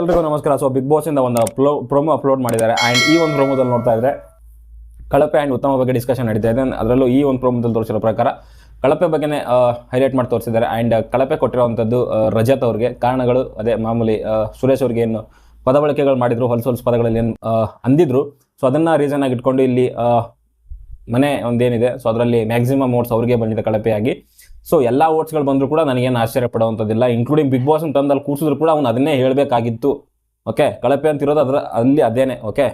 ಎಲ್ರಿಗೂ ನಮಸ್ಕಾರ. So big Boss ಇಂದ ಒಂದು ಅಪ್ಲೋ ಪ್ರೊಮೋ ಅಪ್ಲೋಡ್ ಮಾಡಿದ್ದಾರೆ. ಆ್ಯಂಡ್ ಈ ಒಂದು ಪ್ರೊಮೋದಲ್ಲಿ ನೋಡ್ತಾ ಇದ್ರೆ ಕಳಪೆ ಆ್ಯಂಡ್ ಉತ್ತಮ ಬಗ್ಗೆ ಡಿಸ್ಕಷನ್ ನಡೀತಾ ಇದೆ. ಅದರಲ್ಲೂ ಈ ಒಂದು ಪ್ರೊಮೋದಲ್ಲಿ ತೋರಿಸಿರೋ ಪ್ರಕಾರ ಕಳಪೆ ಬಗ್ಗೆನೇ ಹೈಲೈಟ್ ಮಾಡಿ ತೋರಿಸಿದ್ದಾರೆ. ಆ್ಯಂಡ್ ಕಳಪೆ ಕೊಟ್ಟಿರುವಂಥದ್ದು ರಜತ್ ಅವ್ರಿಗೆ. ಕಾರಣಗಳು ಅದೇ ಮಾಮೂಲಿ ಸುರೇಶ್ ಅವ್ರಿಗೆ ಏನು ಪದ ಬಳಕೆಗಳು ಮಾಡಿದ್ರು, ಹೊಲಸು ಹೊಲಸು ಪದಗಳಲ್ಲಿ ಏನು ಅಂದಿದ್ರು. ಸೊ ಅದನ್ನು ರೀಸನ್ ಆಗಿ ಇಟ್ಕೊಂಡು ಇಲ್ಲಿ ಮನೆ ಒಂದೇನಿದೆ. ಸೊ ಅದರಲ್ಲಿ ಮ್ಯಾಕ್ಸಿಮಮ್ ಮೋಡ್ಸ್ ಅವ್ರಿಗೆ ಬಂದಿದೆ ಕಳಪೆಯಾಗಿ. ಸೊ ಎಲ್ಲ ಓಟ್ಸ್ಗಳು ಬಂದರೂ ಕೂಡ ನನಗೇನು ಆಶ್ಚರ್ಯ ಪಡುವಂಥದ್ದಿಲ್ಲ. ಇನ್ಕ್ಲೂಡಿಂಗ್ ಬಿಗ್ ಬಾಸ್ ತಂದಲ್ಲಿ ಕೂರಿಸಿದ್ರು ಕೂಡ ಅವ್ನು ಅದನ್ನೇ ಹೇಳಬೇಕಾಗಿತ್ತು. ಓಕೆ ಕಳಪೆ ಅಂತಿರೋದು ಅದರ ಅಲ್ಲಿ ಅದೇನೆ ಓಕೆ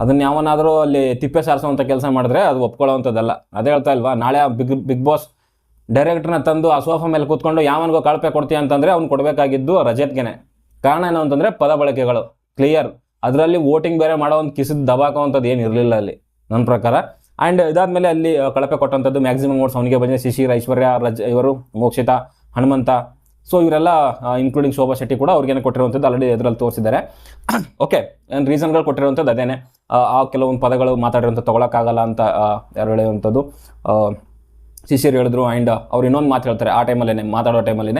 ಅದನ್ನ ಯಾವನಾದರೂ ಅಲ್ಲಿ ತಿಪ್ಪೆ ಸಾರಿಸೋವಂಥ ಕೆಲಸ ಮಾಡಿದ್ರೆ ಅದು ಒಪ್ಕೊಳ್ಳೋವಂಥದ್ದಲ್ಲ. ಅದೇ ಹೇಳ್ತಾ ಇಲ್ವಾ? ನಾಳೆ ಬಿಗ್ ಬಿಗ್ ಬಾಸ್ ಡೈರೆಕ್ಟ್ರನ್ನ ತಂದು ಆ ಸೋಫಾ ಮೇಲೆ ಕೂತ್ಕೊಂಡು, ಯಾವನಿಗೋ ಕಳಪೆ ಕೊಡ್ತೀಯ ಅಂತಂದರೆ ಅವ್ನು ಕೊಡಬೇಕಾಗಿದ್ದು ರಜತ್ಗೆನೆ. ಕಾರಣ ಏನು ಅಂತಂದರೆ ಪದ ಬಳಕೆಗಳು. ಕ್ಲಿಯರ್ ಅದರಲ್ಲಿ ವೋಟಿಂಗ್ ಬೇರೆ ಮಾಡೋ ಒಂದು ಕಿಸಿದ ದಬಾಕೋವಂಥದ್ದು ಏನು ಇರಲಿಲ್ಲ ಅಲ್ಲಿ. ನನ್ನ ಪ್ರಕಾರ. ಆ್ಯಂಡ್ ಇದಾದಮೇಲೆ ಅಲ್ಲಿ ಕಳಪೆ ಕೊಟ್ಟಂಥದ್ದು ಮ್ಯಾಕ್ಸಿಮಮ್ ಓಟ್ಸ್ ಅವನಿಗೆ ಬಂದಿದೆ. ಶಿಶಿರ್ ಐಶ್ವರ್ಯ ರಜ ಇವರು ಮೋಕ್ಷಿತ ಹನುಮಂತ. ಸೊ ಇವರೆಲ್ಲ ಇನ್ಕ್ಲೂಡಿಂಗ್ ಶೋಭಾ ಶೆಟ್ಟಿ ಕೂಡ ಅವ್ರಿಗೇನು ಕೊಟ್ಟಿರುವಂಥದ್ದು ಆಲ್ರೆಡಿ ಎದುರಲ್ಲಿ ತೋರಿಸಿದ್ದಾರೆ. ಓಕೆ ರೀಸನ್ಗಳು ಕೊಟ್ಟಿರುವಂಥದ್ದು ಅದೇನೆ. ಆ, ಕೆಲವೊಂದು ಪದಗಳು ಮಾತಾಡಿರೋಂಥ ತೊಗೊಳಕ್ಕಾಗಲ್ಲ ಅಂತ ಯಾರು ಹೇಳುವಂಥದ್ದು ಶಿಶಿರ್ ಹೇಳಿದ್ರು. ಆ್ಯಂಡ್ ಅವ್ರು ಇನ್ನೊಂದು ಮಾತು ಹೇಳ್ತಾರೆ ಆ ಟೈಮಲ್ಲೇ ಮಾತಾಡೋ ಟೈಮಲ್ಲೇ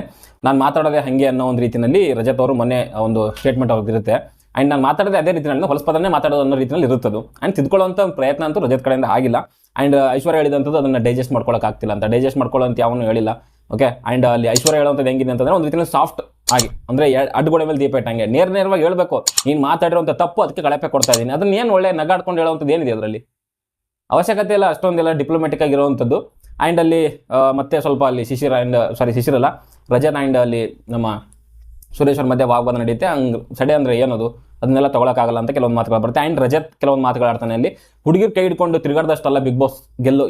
ನಾನು ಮಾತಾಡೋದೇ ಹಾಗೆ ಅನ್ನೋ ಒಂದು ರೀತಿಯಲ್ಲಿ ರಜತ್ ಅವರು ಮೊನ್ನೆ ಒಂದು ಸ್ಟೇಟ್ಮೆಂಟ್ ಅವ್ರದ್ದು ಇರುತ್ತೆ ಆ್ಯಂಡ್ ನಾನು ಮಾತಾಡೋದೇ ಅದೇ ರೀತಿಯಲ್ಲಿ ಹೊಲಸ್ಪದನ್ನೇ ಮಾತಾಡೋದು ಅನ್ನೋ ರೀತಿಯಲ್ಲಿ ಇರುತ್ತದು. ಆ್ಯಂಡ್ ತಿದ್ಕೊಳ್ಳೋಂಥ ಪ್ರಯತ್ನ ಅಂತೂ ರಜತ್ ಕಡೆಯಿಂದ ಆಗಿಲ್ಲ. ಆ್ಯಂಡ್ ಐಶ್ವರ್ಯ ಹೇಳಿದಂಥದ್ದು ಅದನ್ನು ಡೈಜೆಸ್ಟ್ ಮಾಡ್ಕೊಳ್ಳೋಕ್ಕಾಗ್ತಿಲ್ಲ ಅಂತ. ಡೈಜೆಸ್ಟ್ ಮಾಡ್ಕೊಳ್ಳೋ ಅಂತ ಯಾವನು ಹೇಳಿಲ್ಲ. ಓಕೆ ಆ್ಯಂಡ್ ಅಲ್ಲಿ ಐಶ್ವರ್ಯ ಹೇಳುವಂಥದ್ದು ಹೆಂಗಿದೆ ಅಂತಂದ್ರೆ ಒಂದು ರೀತಿಯಲ್ಲಿ ಸಾಫ್ಟ್ ಆಗಿ, ಅಂದರೆ ಅಡ್ಗೋಡೆ ಮೇಲೆ ದೀಪ ಇಟ್ಟಂಗೆ. ನೇರ ನೇರವಾಗಿ ಹೇಳಬೇಕು. ನೀನು ಮಾತಾಡಿರೋಂಥ ತಪ್ಪು ಅದಕ್ಕೆ ಕಳಪೆ ಕೊಡ್ತಾ ಇದ್ದೀನಿ ಅದನ್ನ ಏನು ಒಳ್ಳೆ ನಗಾಡ್ಕೊಂಡು ಹೇಳುವಂಥದ್ದು ಏನಿದೆ ಅದರಲ್ಲಿ? ಅವಶ್ಯಕತೆ ಇಲ್ಲ, ಅಷ್ಟೊಂದೆಲ್ಲ ಡಿಪ್ಲೊಮೆಟಿಕ್ ಆಗಿರುವಂಥದ್ದು ಆ್ಯಂಡ್ ಅಲ್ಲಿ ಮತ್ತೆ ಸ್ವಲ್ಪ ಅಲ್ಲಿ ಶಿಶಿರ ಆ್ಯಂಡ್ ಸಾರಿ ಶಿಶಿರಲ್ಲ ರಜನ್ ಆ್ಯಂಡ್ ಅಲ್ಲಿ ನಮ್ಮ ಸುರೇಶ್ವರ್ ಮಧ್ಯೆ ವಾಗ್ವಾದ ನಡೆಯುತ್ತೆ. ಹಂಗೆ ಸಡೆ ಅಂದರೆ ಏನದು? ಅದನ್ನೆಲ್ಲ ತೊಗೊಳಕ್ಕಾಗಲ್ಲ ಅಂತ ಕೆಲವೊಂದು ಮಾತುಗಳು ಬರುತ್ತೆ. ಆ್ಯಂಡ್ ರಜತ್ ಕೆಲವೊಂದು ಮಾತುಗಳಾಡ್ತಾನೆ ಅಲ್ಲಿ. ಹುಡುಗಿರ್ ಕೈ ಹಿಡ್ಕೊಂಡು ತಿರುಗಾಡ್ದಷ್ಟಲ್ಲ ಬಿಗ್ ಬಾಸ್ ಗೆಲ್ಲೋ,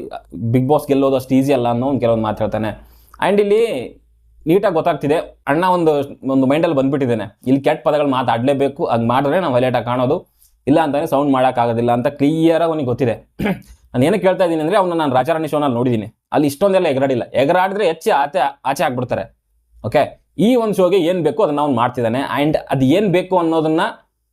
ಬಿಗ್ ಬಾಸ್ ಗೆಲ್ಲೋದು ಅಷ್ಟು ಈಸಿ ಅಲ್ಲ ಅನ್ನೋ ಒಂದು ಕೆಲವೊಂದು ಮಾತು ಹೇಳ್ತಾನೆ. ಆ್ಯಂಡ್ ಇಲ್ಲಿ ನೀಟಾಗಿ ಗೊತ್ತಾಗ್ತಿದೆ. ಅಣ್ಣ ಒಂದು ಒಂದು ಮೈಂಡಲ್ಲಿ ಬಂದ್ಬಿಟ್ಟಿದ್ದೇನೆ. ಇಲ್ಲಿ ಕೆಟ್ಟ ಪದಗಳು ಮಾತಾಡಲೇಬೇಕು. ಅದು ಮಾಡಿದ್ರೆ ನಾವು ಹೈಲೈಟಾಗಿ ಕಾಣೋದು. ಇಲ್ಲ ಅಂತಲೇ ಸೌಂಡ್ ಮಾಡೋಕ್ಕಾಗೋದಿಲ್ಲ ಅಂತ ಕ್ಲಿಯರಾಗಿ ಅವನಿಗೆ ಗೊತ್ತಿದೆ. ನಾನು ಏನಕ್ಕೆ ಕೇಳ್ತಾ ಇದ್ದೀನಿ ಅಂದರೆ ಅವನ್ನ ನಾನು ರಾಜಾರಾಣಿ ಶೋನಲ್ಲಿ ನೋಡಿದ್ದೀನಿ ಅಲ್ಲಿ ಇಷ್ಟೊಂದೆಲ್ಲ ಎಗರಾಡಿಲ್ಲ. ಎಗರಾಡಿದ್ರೆ ಹೆಚ್ಚು ಆಚೆ ಆಚೆ ಆಗ್ಬಿಡ್ತಾರೆ. ಓಕೆ ಈ ಒಂದು ಶೋಗೆ ಏನು ಬೇಕು ಅದನ್ನ ಅವ್ನು ಮಾಡ್ತಿದ್ದಾನೆ. ಆ್ಯಂಡ್ ಅದು ಏನು ಬೇಕು ಅನ್ನೋದನ್ನ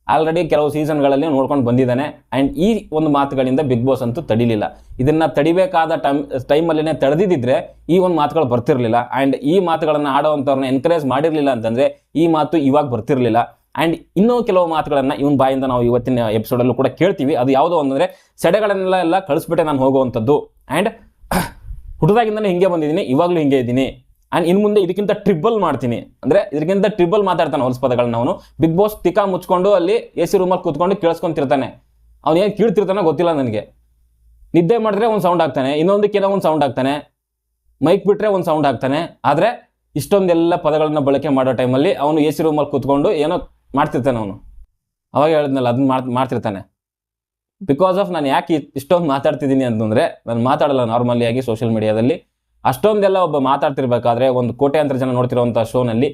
ಆಲ್ರೆಡಿ ಕೆಲವು ಸೀಸನ್ಗಳಲ್ಲಿ ನೋಡ್ಕೊಂಡು ಬಂದಿದ್ದಾನೆ. ಆ್ಯಂಡ್ ಈ ಒಂದು ಮಾತುಗಳಿಂದ ಬಿಗ್ ಬಾಸ್ ಅಂತೂ ತಡಿಲಿಲ್ಲ. ಇದನ್ನು ತಡಿಬೇಕಾದ ಟೈಮ್ ಟೈಮಲ್ಲೇ ತಡೆದಿದ್ದರೆ ಈ ಒಂದು ಮಾತುಗಳು ಬರ್ತಿರಲಿಲ್ಲ. ಆ್ಯಂಡ್ ಈ ಮಾತುಗಳನ್ನು ಆಡೋವಂಥವ್ರನ್ನ ಎನ್ಕರೇಜ್ ಮಾಡಿರಲಿಲ್ಲ ಅಂತಂದರೆ ಈ ಮಾತು ಇವಾಗ ಬರ್ತಿರಲಿಲ್ಲ. ಆ್ಯಂಡ್ ಇನ್ನೂ ಕೆಲವು ಮಾತುಗಳನ್ನು ಇವನ್ ಬಾಯಿಂದ ನಾವು ಇವತ್ತಿನ ಎಪಿಸೋಡಲ್ಲೂ ಕೂಡ ಕೇಳ್ತೀವಿ. ಅದು ಯಾವುದೋ ಒಂದಂದರೆ, ಸೆಡೆಗಳನ್ನೆಲ್ಲ ಎಲ್ಲ ಕಳಿಸ್ಬಿಟ್ಟೆ ನಾನು ಹೋಗುವಂಥದ್ದು. ಆ್ಯಂಡ್ ಹುಟ್ಟದಾಗಿಂದನೇ ಹಿಂಗೆ ಬಂದಿದ್ದೀನಿ, ಇವಾಗಲೂ ಹಿಂಗೆ ಇದ್ದೀನಿ. ಆ್ಯಂಡ್ ಇನ್ನು ಮುಂದೆ ಇದಕ್ಕಿಂತ ಟ್ರಿಬಲ್ ಮಾಡ್ತೀನಿ. ಅಂದರೆ ಇದಕ್ಕಿಂತ ಟ್ರಿಬಲ್ ಮಾತಾಡ್ತಾನೆ ಹೊಲಸು ಪದಗಳನ್ನ ಅವನು. ಬಿಗ್ ಬಾಸ್ ತಿಕಾ ಮುಚ್ಕೊಂಡು ಅಲ್ಲಿ ಎ ಸಿ ರೂಮಲ್ಲಿ ಕೂತ್ಕೊಂಡು ಕೇಳಿಸ್ಕೊಂತಿರ್ತಾನೆ. ಅವ್ನು ಏನು ಕೀಳ್ತಿರ್ತಾನೋ ಗೊತ್ತಿಲ್ಲ ನನಗೆ. ನಿದ್ದೆ ಮಾಡಿದ್ರೆ ಒಂದು ಸೌಂಡ್ ಆಗ್ತಾನೆ. ಇನ್ನೊಂದಕ್ಕೆ ಏನೋ ಒಂದು ಸೌಂಡ್ ಆಗ್ತಾನೆ. ಮೈಕ್ ಬಿಟ್ಟರೆ ಒಂದು ಸೌಂಡ್ ಆಗ್ತಾನೆ. ಆದರೆ ಇಷ್ಟೊಂದೆಲ್ಲ ಪದಗಳನ್ನ ಬಳಕೆ ಮಾಡೋ ಟೈಮಲ್ಲಿ ಅವನು ಎ ಸಿ ರೂಮಲ್ಲಿ ಕೂತ್ಕೊಂಡು ಏನೋ ಮಾಡ್ತಿರ್ತಾನೆ ಅವನು. ಅವಾಗ ಹೇಳಿದ್ನಲ್ಲ, ಅದನ್ನ ಮಾಡ್, ಮಾಡ್ತಿರ್ತಾನೆ. ಬಿಕಾಸ್ ಆಫ್ ನಾನು ಯಾಕೆ ಇಷ್ಟೊಂದು ಮಾತಾಡ್ತಿದ್ದೀನಿ ಅಂತಂದರೆ, ನಾನು ಮಾತಾಡಲ್ಲ ನಾರ್ಮಲಿಯಾಗಿ ಸೋಷಿಯಲ್ ಮೀಡಿಯಾದಲ್ಲಿ ಅಷ್ಟೊಂದೆಲ್ಲ ಒಬ್ಬ ಮಾತಾಡ್ತಿರ್ಬೇಕಾದ್ರೆ ಒಂದು ಕೋಟ್ಯಾಂತರ ಜನ ನೋಡ್ತಿರುವಂಥ ಶೋನಲ್ಲಿ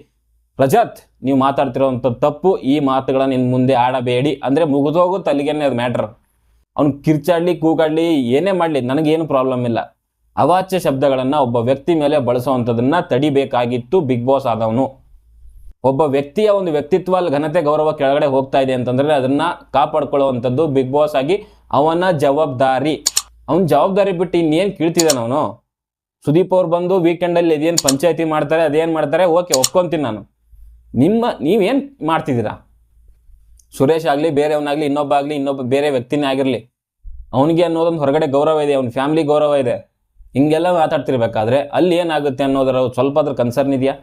ರಜತ್, ನೀವು ಮಾತಾಡ್ತಿರೋವಂಥ ತಪ್ಪು, ಈ ಮಾತುಗಳನ್ನ ನಿನ್ನ ಮುಂದೆ ಆಡಬೇಡಿ. ಅಂದರೆ ಮುಗಿದೋಗು ಅಲ್ಲಿಗೇನೆ ಅದು ಮ್ಯಾಟ್ರ್ ಅವ್ನು ಕಿರ್ಚಾಡ್ಲಿ, ಕೂಗಾಡ್ಲಿ, ಏನೇ ಮಾಡಲಿ, ನನಗೇನು ಪ್ರಾಬ್ಲಮ್ ಇಲ್ಲ. ಅವಾಚ್ಯ ಶಬ್ದಗಳನ್ನು ಒಬ್ಬ ವ್ಯಕ್ತಿ ಮೇಲೆ ಬಳಸುವಂಥದ್ದನ್ನ ತಡಿಬೇಕಾಗಿತ್ತು ಬಿಗ್ ಬಾಸ್ ಆದವನು. ಒಬ್ಬ ವ್ಯಕ್ತಿಯ ಒಂದು ವ್ಯಕ್ತಿತ್ವ ಘನತೆ, ಗೌರವ ಕೆಳಗಡೆ ಹೋಗ್ತಾ ಇದೆ ಅಂತಂದ್ರೆ ಅದನ್ನ ಕಾಪಾಡ್ಕೊಳ್ಳುವಂಥದ್ದು ಬಿಗ್ ಬಾಸ್ ಆಗಿ ಅವನ ಜವಾಬ್ದಾರಿ. ಅವನ ಜವಾಬ್ದಾರಿ ಬಿಟ್ಟು ಇನ್ನೇನು ಕೀಳ್ತಿದ್ದಾನೆ ಅವನು? ಸುದೀಪ್ ಅವ್ರು ಬಂದು ವೀಕೆಂಡಲ್ಲಿ ಇದೇನು ಪಂಚಾಯತಿ ಮಾಡ್ತಾರೆ, ಅದೇನು ಮಾಡ್ತಾರೆ, ಓಕೆ, ಒಪ್ಕೊಂತೀನಿ ನಾನು. ನಿಮ್ಮ, ನೀವೇನು ಮಾಡ್ತಿದ್ದೀರಾ? ಸುರೇಶ್ ಆಗಲಿ, ಬೇರೆಯವನಾಗಲಿ, ಇನ್ನೊಬ್ಬ ಆಗಲಿ, ಇನ್ನೊಬ್ಬ ಬೇರೆ ವ್ಯಕ್ತಿನೇ ಆಗಿರಲಿ. ಅವನಿಗೆ ಅನ್ನೋದೊಂದು ಹೊರಗಡೆ ಗೌರವ ಇದೆ, ಅವ್ನ ಫ್ಯಾಮಿಲಿ ಗೌರವ ಇದೆ. ಹಿಂಗೆಲ್ಲ ಮಾತಾಡ್ತಿರ್ಬೇಕಾದ್ರೆ ಅಲ್ಲಿ ಏನಾಗುತ್ತೆ ಅನ್ನೋದರ ಸ್ವಲ್ಪ ಅದ್ರ ಕನ್ಸರ್ನ್ ಇದೆಯಾ?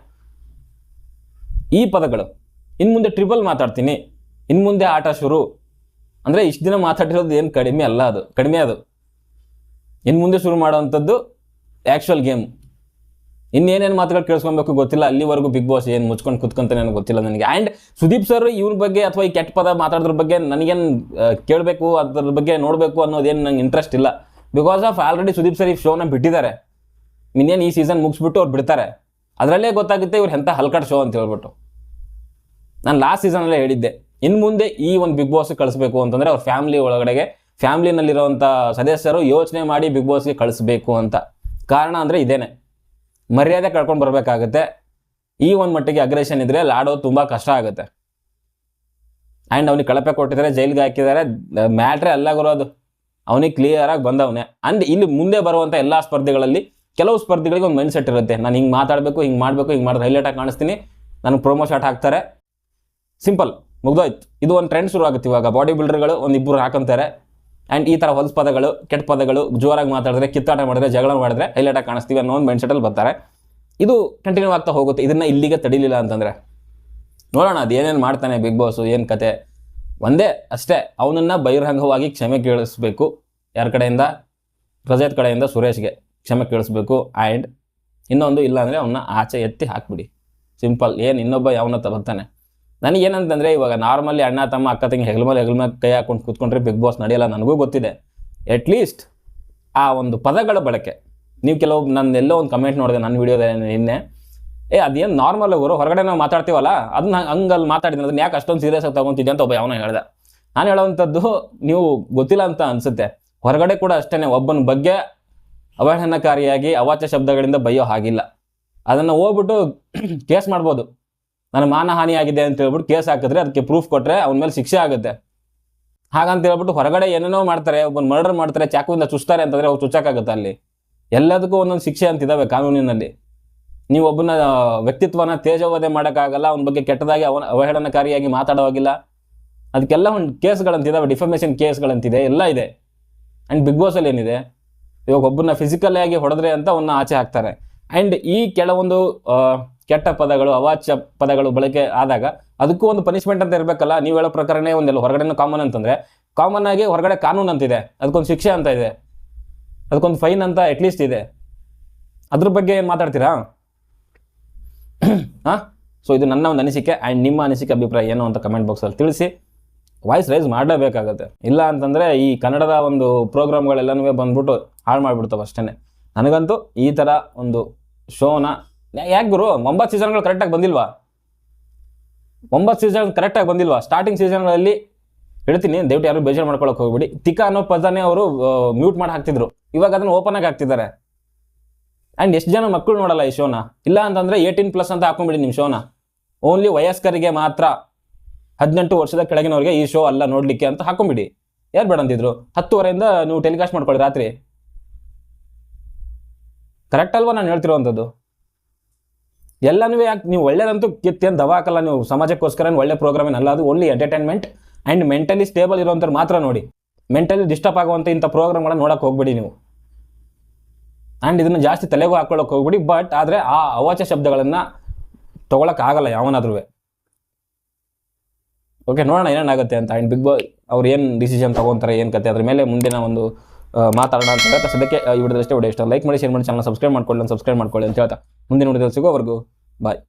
ಈ ಪದಗಳು. ಇನ್ನು ಮುಂದೆ ಟ್ರಿಬಲ್ ಮಾತಾಡ್ತೀನಿ. ಇನ್ನು ಮುಂದೆ ಆಟ ಶುರು. ಅಂದರೆ ಇಷ್ಟು ದಿನ ಮಾತಾಡಿರೋದು ಏನು ಕಡಿಮೆ ಅಲ್ಲ ಅದು, ಕಡಿಮೆ ಅದು. ಇನ್ನು ಮುಂದೆ ಶುರು ಮಾಡೋವಂಥದ್ದು ಆ್ಯಕ್ಚುಯಲ್ ಗೇಮ್ ಇನ್ನೇನೇನು ಮಾತುಗಳು ಕೇಳಿಸ್ಕೊಬೇಕು ಗೊತ್ತಿಲ್ಲ. ಅಲ್ಲಿವರೆಗೂ ಬಿಗ್ ಬಾಸ್ ಏನು ಮುಚ್ಕೊಂಡು ಕುತ್ಕೊಂತಾನೆ ನನಗೆ ಗೊತ್ತಿಲ್ಲ ನನಗೆ. ಆ್ಯಂಡ್ ಸುದೀಪ್ ಸರ್ ಇವ್ರ ಬಗ್ಗೆ ಅಥವಾ ಈ ಕೆಟ್ಟ ಪದ ಮಾತಾಡೋದ್ರ ಬಗ್ಗೆ ನನಗೇನು ಕೇಳಬೇಕು, ಅದ್ರ ಬಗ್ಗೆ ನೋಡಬೇಕು ಅನ್ನೋದೇನು ನಂಗೆ ಇಂಟ್ರೆಸ್ಟ್ ಇಲ್ಲ. Because of already Sudeep sir ಈ ಶೋನ ಬಿಟ್ಟಿದ್ದಾರೆ. ಇನ್ನೇನು ಈ ಸೀಸನ್ ಮುಗಿಸ್ಬಿಟ್ಟು ಅವ್ರು ಬಿಡ್ತಾರೆ. ಅದರಲ್ಲೇ ಗೊತ್ತಾಗುತ್ತೆ ಇವ್ರು ಎಂಥ ಹಲ್ಕಟ್ ಶೋ ಅಂತ ಹೇಳ್ಬಿಟ್ಟು. ನಾನು ಲಾಸ್ಟ್ ಸೀಸನಲ್ಲೇ ಹೇಳಿದ್ದೆ. ಇನ್ನು ಮುಂದೆ ಈ ಒಂದು ಬಿಗ್ ಬಾಸ್ಗೆ ಕಳಿಸ್ಬೇಕು ಅಂತಂದರೆ ಅವ್ರ ಫ್ಯಾಮಿಲಿ ಒಳಗಡೆಗೆ ಫ್ಯಾಮ್ಲಿನಲ್ಲಿರುವಂಥ ಸದಸ್ಯರು ಯೋಚನೆ ಮಾಡಿ ಬಿಗ್ ಬಾಸ್ಗೆ ಕಳಿಸ್ಬೇಕು ಅಂತ. ಕಾರಣ ಅಂದರೆ ಇದೇನೆ. ಮರ್ಯಾದೆ ಕಳ್ಕೊಂಡು ಬರಬೇಕಾಗುತ್ತೆ. ಈ ಒಂದು ಮಟ್ಟಿಗೆ ಅಗ್ರೆಷನ್ ಲಾಡೋದು ಆಡೋದು ತುಂಬ ಕಷ್ಟ ಆಗುತ್ತೆ. ಆ್ಯಂಡ್ ಅವ್ನಿಗೆ ಕಳಪೆ ಕೊಟ್ಟಿದ್ದಾರೆ, ಜೈಲಿಗೆ ಹಾಕಿದ್ದಾರೆ, ಮ್ಯಾಟ್ರೇ ಅಲ್ಲಾಗಿರೋದು ಅವನಿಗೆ ಕ್ಲಿಯರಾಗಿ ಬಂದವನೇ. ಅಂಡ್ ಇಲ್ಲಿ ಮುಂದೆ ಬರುವಂಥ ಎಲ್ಲ ಸ್ಪರ್ಧೆಗಳಲ್ಲಿ ಕೆಲವು ಸ್ಪರ್ಧಿಗಳಿಗೆ ಒಂದು ಮೈಂಡ್ ಸೆಟ್ ಇರುತ್ತೆ. ನಾನು ಹಿಂಗೆ ಮಾತಾಡಬೇಕು, ಹಿಂಗೆ ಮಾಡಬೇಕು, ಹಿಂಗೆ ಮಾಡಿದ್ರೆ ಹೈಲೈಟಾಗಿ ಕಾಣಿಸ್ತೀನಿ. ನನಗೆ ಪ್ರೊಮೋ ಶಾಟ್ ಹಾಕ್ತಾರೆ. ಸಿಂಪಲ್ ಮುಗ್ದೋಯ್ತು. ಇದು ಒಂದು ಟ್ರೆಂಡ್ ಶುರು ಆಗುತ್ತೆ ಇವಾಗ. ಬಾಡಿ ಬಿಲ್ಡರ್ಗಳು ಒಂದು ಇಬ್ಬರು ಹಾಕೊಂತಾರೆ. ಆ್ಯಂಡ್ ಈ ಥರ ಹೊಲಸು ಪದಗಳು, ಕೆಟ್ಟ ಪದಗಳು ಜೋರಾಗಿ ಮಾತಾಡಿದ್ರೆ, ಕಿತ್ತಾಟ ಮಾಡಿದ್ರೆ, ಜಗಳ ಮಾಡಿದ್ರೆ ಹೈಲೈಟಾಗಿ ಕಾಣಿಸ್ತೀವಿ ಅನ್ನೋ ಒಂದು ಮೈಂಡ್ಸೆಟಲ್ಲಿ ಬರ್ತಾರೆ. ಇದು ಕಂಟಿನ್ಯೂ ಆಗ್ತಾ ಹೋಗುತ್ತೆ. ಇದನ್ನು ಇಲ್ಲಿಗೆ ತಡಿಲಿಲ್ಲ ಅಂತಂದರೆ. ನೋಡೋಣ, ಅದು ಏನೇನು ಮಾಡ್ತಾನೆ ಬಿಗ್ ಬಾಸು ಏನು ಕತೆ. ಒಂದೇ ಅಷ್ಟೇ, ಅವನನ್ನು ಬಹಿರಂಗವಾಗಿ ಕ್ಷಮೆ ಕೇಳಿಸ್ಬೇಕು. ಯಾರ ಕಡೆಯಿಂದ? ರಜತ್ ಕಡೆಯಿಂದ ಸುರೇಶ್ಗೆ ಕ್ಷಮೆ ಕೇಳಿಸ್ಬೇಕು. ಆ್ಯಂಡ್ ಇನ್ನೊಂದು ಇಲ್ಲ ಅಂದರೆ ಅವನ್ನ ಆಚೆ ಎತ್ತಿ ಹಾಕ್ಬಿಡಿ. ಸಿಂಪಲ್ ಏನು ಇನ್ನೊಬ್ಬ ಯಾವನ್ನ ಬರ್ತಾನೆ. ನನಗೇನಂತಂದರೆ ಇವಾಗ ನಾರ್ಮಲಿ ಅಣ್ಣ, ತಮ್ಮ, ಅಕ್ಕ, ತಂಗಿ ಹೆಗಲ ಮೇಲೆ ಹೆಗಲ ಮೇಲೆ ಕೈ ಹಾಕೊಂಡು ಕೂತ್ಕೊಂಡ್ರೆ ಬಿಗ್ ಬಾಸ್ ನಡೆಯಲ್ಲ ನನಗೂ ಗೊತ್ತಿದೆ. ಅಟ್ಲೀಸ್ಟ್ ಆ ಒಂದು ಪದಗಳ ಬಳಕೆ. ನೀವು ಕೆಲವು ನನ್ನ ಎಲ್ಲೋ ಒಂದು ಕಮೆಂಟ್ ನೋಡಿದೆ ನನ್ನ ವಿಡಿಯೋದಲ್ಲಿ ನಿನ್ನೆ. ಏ, ಅದೇನು ನಾರ್ಮಲ್ ಅವರು ಹೊರಗಡೆ ನಾವು ಮಾತಾಡ್ತೀವಲ್ಲ? ಅದನ್ನ ಹಂಗಲ್ಲಿ ಮಾತಾಡಿದ್ರೆ ಅದನ್ನ ಯಾಕೆ ಅಷ್ಟೊಂದು ಸೀರಿಯಸ್ ಆಗಿ ತಗೊಂತಿದ್ದೆ ಅಂತ ಒಬ್ಬ ಯಾವನೋ ಹೇಳ್ದೆ. ನಾನು ಹೇಳೋವಂಥದ್ದು ನೀವು ಗೊತ್ತಿಲ್ಲ ಅಂತ ಅನಿಸುತ್ತೆ. ಹೊರಗಡೆ ಕೂಡ ಅಷ್ಟೇ ಒಬ್ಬನ ಬಗ್ಗೆ ಅವಹೇಳನಕಾರಿಯಾಗಿ ಅವಾಚ್ಯ ಶಬ್ದಗಳಿಂದ ಬೈಯೋ ಹಾಗಿಲ್ಲ. ಅದನ್ನು ಹೋಗ್ಬಿಟ್ಟು ಕೇಸ್ ಮಾಡ್ಬೋದು. ನನ್ನ ಮಾನಹಾನಿ ಆಗಿದೆ ಅಂತ ಹೇಳ್ಬಿಟ್ಟು ಕೇಸ್ ಹಾಕಿದ್ರೆ ಅದಕ್ಕೆ ಪ್ರೂಫ್ ಕೊಟ್ಟರೆ ಅವನ ಮೇಲೆ ಶಿಕ್ಷೆ ಆಗುತ್ತೆ. ಹಾಗಂತ ಹೇಳ್ಬಿಟ್ಟು ಹೊರಗಡೆ ಏನೇನೋ ಮಾಡ್ತಾರೆ, ಒಬ್ಬನ ಮರ್ಡರ್ ಮಾಡ್ತಾರೆ, ಚಾಕುವಿಂದ ಚುಚ್ತಾರೆ ಅಂತಂದ್ರೆ ಅವ್ರು ಚುಚ್ಚಕ್ಕಾಗುತ್ತೆ ಅಲ್ಲಿ? ಎಲ್ಲದಕ್ಕೂ ಒಂದೊಂದು ಶಿಕ್ಷೆ ಅಂತ ಇದಾವೆ ಕಾನೂನಿನಲ್ಲಿ. ನೀವು ಒಬ್ಬನ ವ್ಯಕ್ತಿತ್ವನ ತೇಜವಧೆ ಮಾಡೋಕ್ಕಾಗಲ್ಲ, ಅವನ ಬಗ್ಗೆ ಕೆಟ್ಟದಾಗಿ ಅವನ, ಅವಹೇಳನಕಾರಿಯಾಗಿ ಮಾತಾಡೋವಾಗಿಲ್ಲ. ಅದಕ್ಕೆಲ್ಲ ಒಂದು ಕೇಸ್ಗಳಂತಿದ್ದಾವೆ ಡಿಫರ್ಮೇಷನ್ ಕೇಸ್ಗಳಂತಿದೆ ಎಲ್ಲ ಇದೆ. ಆ್ಯಂಡ್ ಬಿಗ್ ಬಾಸಲ್ಲಿ ಏನಿದೆ? ಇವಾಗ ಒಬ್ಬನ ಫಿಸಿಕಲ್ ಆಗಿ ಹೊಡೆದ್ರೆ ಅಂತ ಅವನ್ನ ಆಚೆ ಹಾಕ್ತಾರೆ. ಆ್ಯಂಡ್ ಈ ಕೆಲವೊಂದು ಕೆಟ್ಟ ಪದಗಳು, ಅವಾಚ್ಯ ಪದಗಳು ಬಳಕೆ ಆದಾಗ ಅದಕ್ಕೂ ಒಂದು ಪನಿಷ್ಮೆಂಟ್ ಅಂತ ಇರಬೇಕಲ್ಲ? ನೀವು ಹೇಳೋ ಪ್ರಕಾರನೇ ಒಂದೆಲ್ಲ ಹೊರಗಡೆ ಕಾಮನ್ ಅಂತಂದ್ರೆ ಕಾಮನ್ ಆಗಿ ಹೊರಗಡೆ ಕಾನೂನು ಅಂತಿದೆ. ಅದಕ್ಕೊಂದು ಶಿಕ್ಷೆ ಅಂತ ಇದೆ. ಅದಕ್ಕೊಂದು ಫೈನ್ ಅಂತ ಅಟ್ಲೀಸ್ಟ್ ಇದೆ. ಅದ್ರ ಬಗ್ಗೆ ಏನು ಮಾತಾಡ್ತೀರಾ? ಹಾಂ? ಸೊ ಇದು ನನ್ನ ಒಂದು ಅನಿಸಿಕೆ ಆ್ಯಂಡ್ ನಿಮ್ಮ ಅನಿಸಿಕೆ ಅಭಿಪ್ರಾಯ ಏನು ಅಂತ ಕಮೆಂಟ್ ಬಾಕ್ಸಲ್ಲಿ ತಿಳಿಸಿ. ವಾಯ್ಸ್ ರೈಸ್ ಮಾಡಲೇಬೇಕಾಗುತ್ತೆ. ಇಲ್ಲ ಅಂತಂದರೆ ಈ ಕನ್ನಡದ ಒಂದು ಪ್ರೋಗ್ರಾಮ್ಗಳೆಲ್ಲನೂ ಬಂದ್ಬಿಟ್ಟು ಹಾಳು ಮಾಡಿಬಿಡ್ತಾವೆ ಅಷ್ಟೇ ನನಗಂತೂ ಈ ಥರ ಒಂದು ಶೋನ ಯಾಕೆ ಗುರು? ಒಂಬತ್ತು ಸೀಸನ್ಗಳು ಕರೆಕ್ಟಾಗಿ ಬಂದಿಲ್ವಾ? ಒಂಬತ್ತು ಸೀಸನ್ ಕರೆಕ್ಟಾಗಿ ಬಂದಿಲ್ವಾ? ಸ್ಟಾರ್ಟಿಂಗ್ ಸೀಸನ್ಗಳಲ್ಲಿ ಹೇಳ್ತೀನಿ, ದಯವಿಟ್ಟು ಯಾರು ಬೇಜಾರು ಮಾಡ್ಕೊಳಕ್ಕೆ ಹೋಗ್ಬಿಡಿ. ತಿಕ್ಕ ಅನ್ನೋ ಪದನೇ ಅವರು ಮ್ಯೂಟ್ ಮಾಡಿ ಹಾಕ್ತಿದ್ರು. ಇವಾಗ ಅದನ್ನು ಓಪನ್ ಆಗಿ ಹಾಕ್ತಿದ್ದಾರೆ. ಆ್ಯಂಡ್ ಎಷ್ಟು ಜನ ಮಕ್ಕಳು ನೋಡಲ್ಲ ಈ ಶೋನ ಇಲ್ಲ ಅಂತಂದರೆ ಏಯ್ಟೀನ್ ಪ್ಲಸ್ ಅಂತ ಹಾಕೊಂಡ್ಬಿಡಿ ನಿಮ್ಮ ಶೋನ ಓನ್ಲಿ ವಯಸ್ಕರಿಗೆ ಮಾತ್ರ ಹದಿನೆಂಟು ವರ್ಷದ ಕೆಳಗಿನವ್ರಿಗೆ ಈ ಶೋ ಅಲ್ಲ ನೋಡಲಿಕ್ಕೆ ಅಂತ ಹಾಕೊಂಬಿಡಿ. ಯಾರು ಬೇಡ ಅಂತಿದ್ರು? ಹತ್ತುವರೆಯಿಂದ ನೀವು ಟೆಲಿಕಾಸ್ಟ್ ಮಾಡ್ಕೊಳ್ಳಿ ರಾತ್ರಿ. ಕರೆಕ್ಟ್ ಅಲ್ವಾ ನಾನು ಹೇಳ್ತಿರೋವಂಥದ್ದು? ಎಲ್ಲನೂ ಯಾಕೆ ನೀವು ಒಳ್ಳೇದಂತೂ ಕಿತ್ತೇನು ದವಾ ಹಾಕಲ್ಲ ನೀವು, ಸಮಾಜಕ್ಕೋಸ್ಕರ ಒಳ್ಳೆ ಪ್ರೋಗ್ರಾಮ್ ಏನಲ್ಲ, ಅದು only entertainment and mentally stable ಇರೋಂಥವ್ರು ಮಾತ್ರ ನೋಡಿ. ಮೆಂಟಲಿ ಡಿಸ್ಟರ್ಬ್ ಆಗುವಂಥ ಇಂಥ ಪ್ರೋಗ್ರಾಮ್ಗಳನ್ನ ನೋಡೋಕೆ ಹೋಗ್ಬಿಡಿ ನೀವು. ಆ್ಯಂಡ್ ಇದನ್ನು ಜಾಸ್ತಿ ತಲೆಗೂ ಹಾಕೊಳ್ಳೋಕೆ ಹೋಗ್ಬಿಡಿ ಬಟ್ ಆದರೆ ಆ ಅವಾಚ್ಯ ಶಬ್ದಗಳನ್ನು ತೊಗೊಳಕ್ಕಾಗಲ್ಲ ಯಾವನಾದ್ರೂ ಓಕೆ ನೋಡೋಣ ಏನೇನಾಗುತ್ತೆ ಅಂತ. ಆ್ಯಂಡ್ ಬಿಗ್ ಬಾಸ್ ಅವ್ರು ಏನು ಡಿಸಿಷನ್ ತೊಗೊತಾರೆ, ಏನು ಕತೆ, ಅದ್ರ ಮೇಲೆ ಮುಂದಿನ ಒಂದು ಮಾತಾಡೋಣ ಅಂತ ಹೇಳ್ತಾ. ಸದ್ಯಕ್ಕೆ ಈ ವಿಡಿಯೋದಷ್ಟೇ ವಿಡಿಯೋ ಇಷ್ಟ. ಲೈಕ್ ಮಾಡಿ ಶೇರ್ ಮಾಡಿ ಚಾನಲ್ ಸಬ್ಸ್ಕ್ರೈಬ್ ಮಾಡ್ಕೊಳ್ಳಿ ಸಬ್ಸ್ಕ್ರೈಬ್ ಮಾಡ್ಕೊಳ್ಳಿ ಅಂತ ಹೇಳ್ತಾ. ಮುಂದಿನ ವಿಡಿಯೋದಲ್ಲಿ ಸಿಗೋವರೆಗೂ ಬಾಯ್